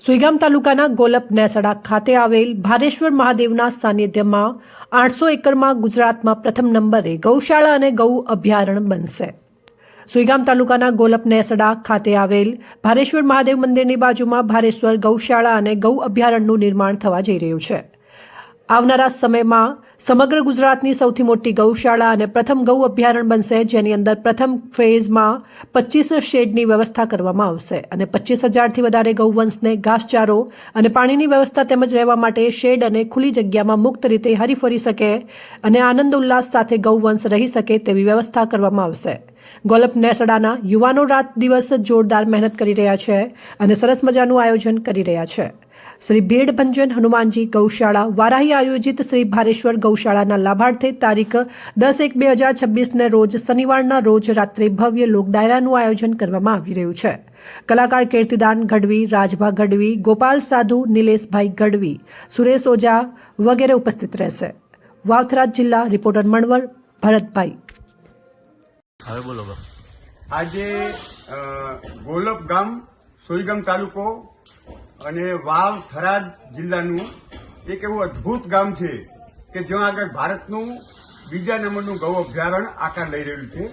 સુઈગામ તાલુકાના ગોલપ નેસડા ખાતે આવેલ ભારેશ્વર મહાદેવના સાનિધ્યમાં આઠસો એકરમાં ગુજરાતમાં પ્રથમ નંબરે ગૌશાળા અને ગૌ અભયારણ્ય બનશે. સુઈગામ તાલુકાના ગોલપ નેસડા ખાતે આવેલ ભારેશ્વર મહાદેવ મંદિરની બાજુમાં ભારેશ્વર ગૌશાળા અને ગૌ અભયારણ્યનું નિર્માણ થવા જઈ રહ્યું છે. આવનારા સમયમાં સમગ્ર ગુજરાતની સૌથી મોટી ગૌશાળા અને પ્રથમ ગૌ અભયારણ્ય બનશે, જેની અંદર પ્રથમ ફેઝમાં પચીસ શેડની વ્યવસ્થા કરવામાં આવશે અને પચીસ હજારથી વધારે ગૌવંશને ઘાસચારો અને પાણીની વ્યવસ્થા તેમજ રહેવા માટે શેડ અને ખુલ્લી જગ્યામાં મુક્ત રીતે હરીફરી શકે અને આનંદ ઉલ્લાસ સાથે ગૌવંશ રહી શકે તેવી વ્યવસ્થા કરવામાં આવશે. ગોલપ નેસડાના યુવાનો રાત દિવસ જોરદાર મહેનત કરી રહ્યા છે અને સરસ મજાનું આયોજન કરી રહ્યા છે. શ્રી ભીડ ભંજન હનુમાનજી ગૌશાળા વારાહી આયોજિત શ્રી ભારેશ્વર ગૌશાળાના લાભાર્થે તારીખ દસ એક બે હજાર છવ્વીસને રોજ શનિવારના રોજ રાત્રે ભવ્ય લોક ડાયરાનું આયોજન કરવામાં આવી રહ્યું છે. કલાકાર કીર્તિદાન ગઢવી, રાજભા ગઢવી, ગોપાલ સાધુ, નિલેશભાઈ ગઢવી, સુરેશ ઓઝા વગેરે ઉપસ્થિત રહેશે. વાવથરાજ જિલ્લા રિપોર્ટર મણવર, ભરતભાઈ. આજે ગોલપ ગામ, સોઈગામ તાલુકો અને વાવ થરાદ જિલ્લાનું એક એવું અદ્ભુત ગામ છે કે જ્યાં આગળ ભારતનું બીજા નંબરનું ગૌ અભયારણ્ય આકાર લઈ રહ્યું છે.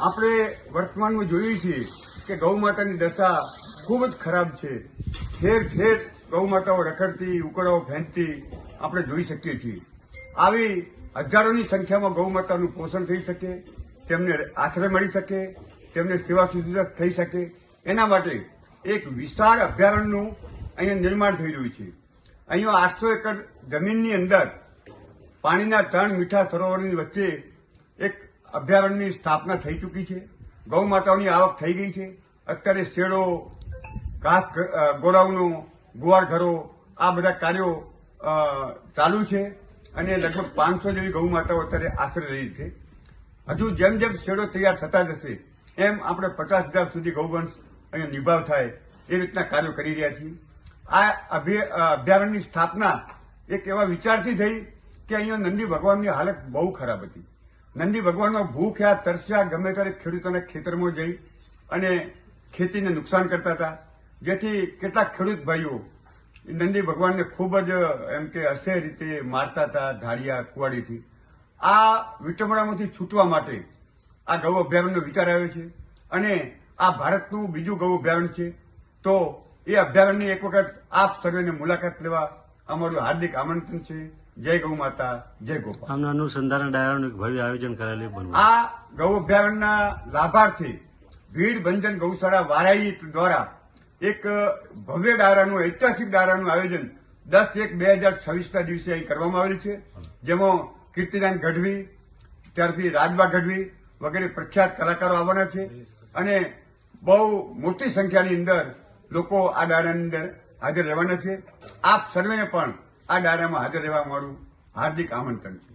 આપણે વર્તમાનમાં જોઈએ છીએ કે ગૌ માતાની દશા ખૂબ જ ખરાબ છે. ઠેર ઠેર ગૌ માતાઓ રખડતી, ઉકળાઓ ફેંકતી આપણે જોઈ શકીએ છીએ. આવી હજારોની સંખ્યામાં ગૌ માતાનું પોષણ થઈ શકે, તેમને આશ્રય મળી શકે, તેમને સેવા સુવિધા થઈ શકે. એના માટે એક વિશાળ અભયારણ્યનું અહીંયા નિર્માણ થઈ રહ્યું છે. અહીંયા આઠસો એકર જમીનની અંદર પાણીના ત્રણ મીઠા સરોવરની વચ્ચે એક અભયારણ્યની સ્થાપના થઈ ચૂકી છે. ગૌ માતાઓની આવક થઈ ગઈ છે. અત્યારે શેડો, ઘાસ ગોડાઉનો, ગુવાર ઘરો, આ બધા કાર્યો ચાલુ છે અને લગભગ પાંચસો જેવી ગૌ માતાઓ અત્યારે આશરે રહી છે. હજુ જેમ જેમ શેડો તૈયાર થતા જશે, એમ આપણે પચાસ હજાર સુધી ગૌવંશ અહીંયા નિભાવ થાય એ રીતના કાર્યો કરી રહ્યા છીએ. આ અભયારણ્યની સ્થાપના એક એવા વિચારથી થઈ કે અહીંયા નંદી ભગવાનની હાલત બહુ ખરાબ હતી. નંદી ભગવાનનો ભૂખ્યા તરસ્યા ગમે ત્યારે ખેડૂતોના ખેતરમાં જઈ અને ખેતીને નુકસાન કરતા હતા. જેથી કેટલાક ખેડૂત ભાઈઓ નંદી ભગવાનને ખૂબ જ, એમ કે, અસહ્ય રીતે મારતા હતા, ધાડિયા, કુવાડીથી. આ વિટંબણામાંથી છૂટવા માટે આ ગૌ અભયારણ્યનો વિચાર આવ્યો છે. અને આ ભારતનું બીજું ગૌ અભયારણ્ય છે. તો એ અભયારણ્યની એક વખત આપ સર્વેને મુલાકાત લેવા અમારું હાર્દિક આમંત્રણ છે. જય ગૌ માતા જય ગોપાલ. આમના અનુસંધાન ડાયરાનું એક ભવ્ય આયોજન કરેલું આ ગૌ અભયારણ્યના લાભાર્થી ભીડ ભંજન ગૌશાળા વારાઈ દ્વારા એક ભવ્ય ડાયરાનું ઐતિહાસિક ડાયરાનું આયોજન દસ એક બે હજાર છવ્વીસના દિવસે અહીં કરવામાં આવેલું છે. જેમાં કીર્તિદાન ગઢવી ત્યારથી રાજબા ગઢવી વગેરે પ્રખ્યાત કલાકારો આવવાના છે. અને બહુ મોટી સંખ્યાની અંદર લોકો આ ડાયરાની અંદર હાજર રહેવાના છે. આપ સર્વેને પણ આ ડાયરામાં હાજર રહેવા મારું હાર્દિક આમંત્રણ છે.